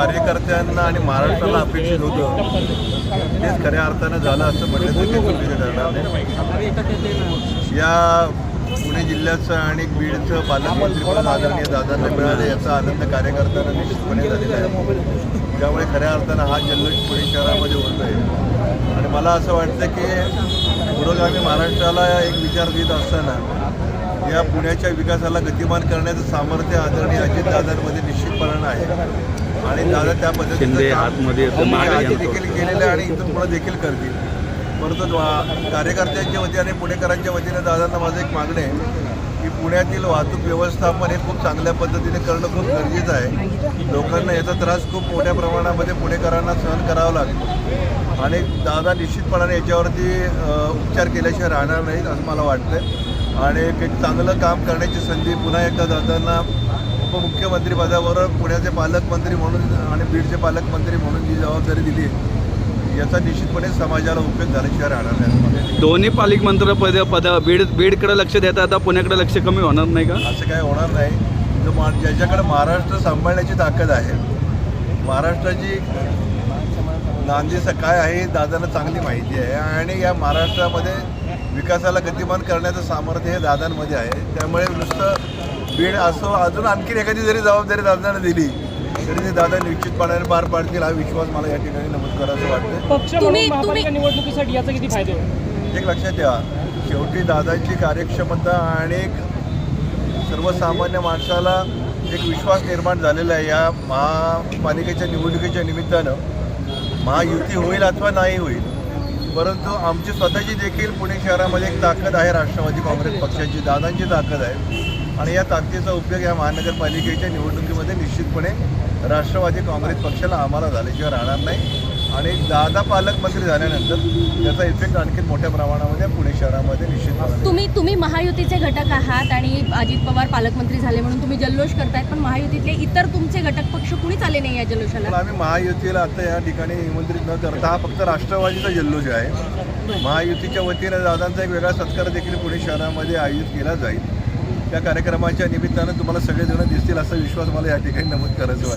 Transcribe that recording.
कार्यकर्त्यांना आणि महाराष्ट्राला अपेक्षित होतं. तेच खऱ्या अर्थानं झालं असं म्हटलं तर ते चुकीचं ठरणार नाही. या पुणे जिल्ह्याचं आणि बीडचं पालकमंत्री पण आदरणीय दादांना मिळालं याचा आनंद कार्यकर्त्यांना निश्चितपणे झालेला आहे. त्यामुळे खऱ्या अर्थानं हा जल्लोष पुणे शहरामध्ये होत आहे आणि मला असं वाटतं की पुरोगामी महाराष्ट्राला एक विचार देत असताना या पुण्याच्या विकासाला गतिमान करण्याचं सामर्थ्य आदरणीय अजितदादांमध्ये निश्चितपणानं आहे. आणि दादा त्या आतमध्ये आणतो. देखील केलेलं आणि इथून पुढे देखील करतील. परंतु कार्यकर्त्यांच्या वतीने आणि पुणेकरांच्या वतीने दादांना माझं एक मागणं आहे की पुण्यातील वाहतूक व्यवस्थापन हे खूप चांगल्या पद्धतीने करणं खूप गरजेचं आहे. लोकांना याचा त्रास खूप मोठ्या प्रमाणामध्ये पुणेकरांना सहन करावा लागतो. आणि दादा निश्चितपणाने याच्यावरती उपचार केल्याशिवाय राहणार नाहीत असं मला वाटतं आणि एक चांगलं काम करण्याची संधी पुन्हा एकदा दादांना उपमुख्यमंत्री पदावर पुण्याचे पालकमंत्री म्हणून आणि बीडचे पालकमंत्री म्हणून जी जबाबदारी दिली याचा निश्चितपणे समाजाला उपयोग झाल्याशिवाय राहणार नाही. दोन्ही पालकमंत्री पद पद बीड बीडकडे लक्ष देता आता पुण्याकडे लक्ष कमी होणार नाही का? असं काय होणार नाही. जो मा ज्याच्याकडे महाराष्ट्र सांभाळण्याची ताकद आहे महाराष्ट्राची नांदीचं काय आहे दादाला चांगली माहिती आहे. आणि या महाराष्ट्रामध्ये विकासाला गतिमान करण्याचं सामर्थ्य हे दादांमध्ये आहे. त्यामुळे नुसतं बीड असो अजून आणखीन एखादी जरी जबाबदारी दादांना दिली तरी ते दादा निश्चितपणाने पार पाडतील हा विश्वास मला या ठिकाणी नमूद करायचं वाटतं निवडणुकीसाठी याचा किती फायदा एक लक्षात ठेवा शेवटी दादाची कार्यक्षमता आणि एक सर्वसामान्य माणसाला एक विश्वास निर्माण झालेला आहे. या महापालिकेच्या निवडणुकीच्या निमित्तानं महायुती होईल अथवा नाही होईल परंतु आमची स्वतःची देखील पुणे शहरामध्ये एक ताकद आहे राष्ट्रवादी काँग्रेस पक्षाची दादांची ताकद आहे. आणि या ताकदीचा उपयोग या महानगरपालिकेच्या निवडणुकीमध्ये निश्चितपणे राष्ट्रवादी काँग्रेस पक्षाला आम्हाला झाल्याशिवाय राहणार नाही. आणि दादा पालकमंत्री झाल्यानंतर त्याचा इफेक्ट आणखी मोठ्या प्रमाणामध्ये पुणे शहरामध्ये निश्चित तुम्ही तुम्ही महायुतीचे घटक आहात आणि अजित पालकमंत्री झाले म्हणून तुम्ही जल्लोष करतायत पण महायुतीतले इतर तुमचे घटक पक्ष कुणीच आले नाही या जल्लोषाला? आम्ही महायुतीला आता या ठिकाणी निमंत्रित न करता हा फक्त राष्ट्रवादीचा जल्लोष आहे. महायुतीच्या वतीने दादांचा एक वेगळा सत्कार देखील पुणे शहरामध्ये आयोजित केला जाईल. त्या कार्यक्रमाच्या निमित्तानं तुम्हाला सगळेजण दिसतील असा विश्वास मला या ठिकाणी नमूद करायचा आहे.